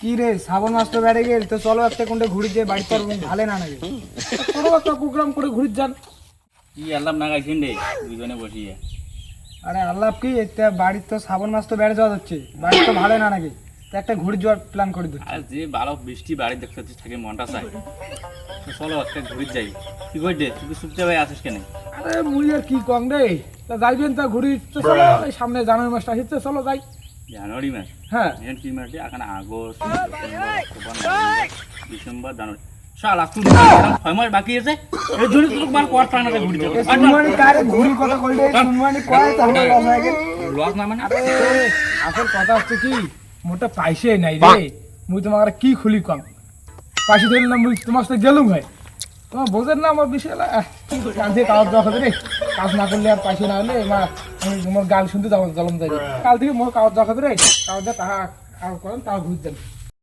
কি রে শ্রাবণ মাস তো বেড়ে গেল তো চলো একটা কোনটা ঘুরি যে বাড়ি তোর ভালো না নাকি? কোনো একটা প্রোগ্রাম করে ঘুরে যান। কি আল্লাহ নাগাইছেন রে দুজনে বসিয়ে। আরে আল্লাহ কি এটা বাড়ির তো শ্রাবণ মাস তো বেড়ে যাওয়া হচ্ছে বাড়ি তো ভালো না নাকি? তো একটা ঘুরি যাওয়ার প্ল্যান করে দিচ্ছি আর যে ভালো বৃষ্টি বাড়ি দেখতে থাকে মনটা চাই তো চলো একটা ঘুরে যাই। কি করছে তুই সুপ্তে ভাই আসিস কেন? আরে মুই আর কি কম রে তা যাইবেন তা ঘুরি তো চলো সামনে জানুয়ারি মাসটা আসছে চলো যাই। জানুয়ারি মাস হ্যাঁ। কি মাস? এখন আগস্ট ডিসেম্বর জানুয়ারি শালা তুই ছয় মাস বাকি আছে। এই জন্য তুই বার কর টাকা না সুনমানি কারে ঘুরি কথা কইলে সুনমানি কয় তো লস হয়ে গেল লস না মানে? আসল কথা হচ্ছে কি মোটা পয়সা নাই রে মুই তোমার কি খুলি কম। পয়সা ধরে না মুই তোমার সাথে গেলুম ভাই তোমার বোঝেন না আমার বিষয় থেকে কাগজ দেওয়া হবে রে? কাজ না করলে আর পাইছে না হলে মা আমার গাল শুনতে যাব জলম যাই কাল থেকে মোর কাগজ দেওয়া হবে রে। কাগজ দিয়ে তাহা আর করেন তাও ঘুরতেন